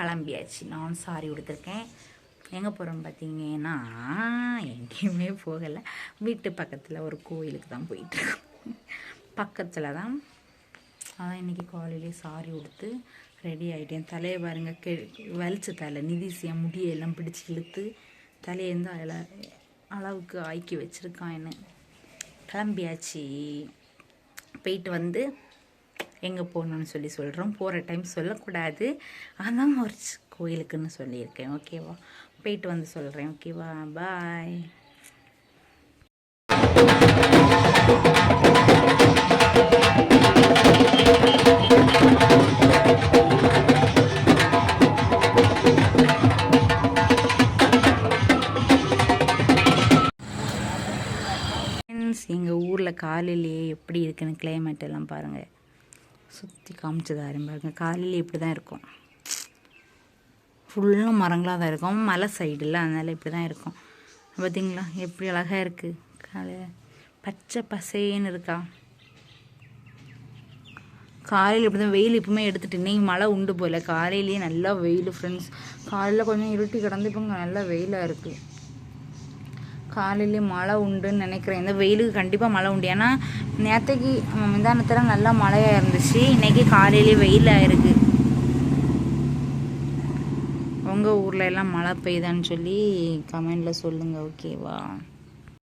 கிளம்பியாச்சு. நான் சாரி கொடுத்துருக்கேன் எங்கே போகிறோம் பார்த்தீங்கன்னா எங்கேயுமே போகலை. வீட்டு பக்கத்தில் ஒரு கோயிலுக்கு தான் போயிட்டுருக்கோம். பக்கத்தில் தான் அதான் இன்றைக்கி காலையிலே சாரி உடுத்து ரெடி ஆகிட்டேன் தலையை பாருங்கள் கெ வலிச்ச தலை நிதிசியா முடியெல்லாம் பிடிச்சி இழுத்து தலையேந்து அள அளவுக்கு ஆக்கி வச்சுருக்கான் என்ன. கிளம்பியாச்சு. போயிட்டு வந்து எங்கே போகணுன்னு சொல்லி சொல்கிறோம் போகிற டைம் சொல்லக்கூடாது. அதான் ஒரு கோயிலுக்குன்னு சொல்லியிருக்கேன். ஓகேவா? போயிட்டு வந்து சொல்கிறேன் ஓகேவா? பாய் எங்கள் ஊரில் காலையிலேயே எப்படி இருக்குன்னு கிளைமேட் எல்லாம் பாருங்கள் சுற்றி காமிச்சதாரு பாருங்கள் காலையிலே இப்படி தான் இருக்கும் ஃபுல்லாக மரங்களாக தான் இருக்கும். மலை சைடில் அதனால் இப்படி தான் இருக்கும். பார்த்தீங்களா எப்படி அழகாக இருக்குது காலையில் பச்சை பசேன்னு இருக்கா. காலையில் இப்படி தான் வெயில் எப்பவுமே எடுத்துகிட்டு இன்னைக்கு மழை உண்டு போகல காலையிலேயே நல்லா வெயில் ஃப்ரெண்ட்ஸ் காலையில் கொஞ்சம் இருட்டி கிடந்து இப்போ நல்லா வெயிலாக இருக்குது காலையிலே மழை உண்டுன்னு நினைக்கிறேன். இந்த வெயிலுக்கு கண்டிப்பாக மழை உண்டு. ஏன்னா நேற்றுக்கு மிந்தானத்தில் நல்லா மழையாக இருந்துச்சு. இன்னைக்கு காலையிலே வெயிலாக இருக்கு. உங்கள் ஊரில் எல்லாம் மழை பெய்யுதான்னு சொல்லி கமெண்டில் சொல்லுங்கள் ஓகேவா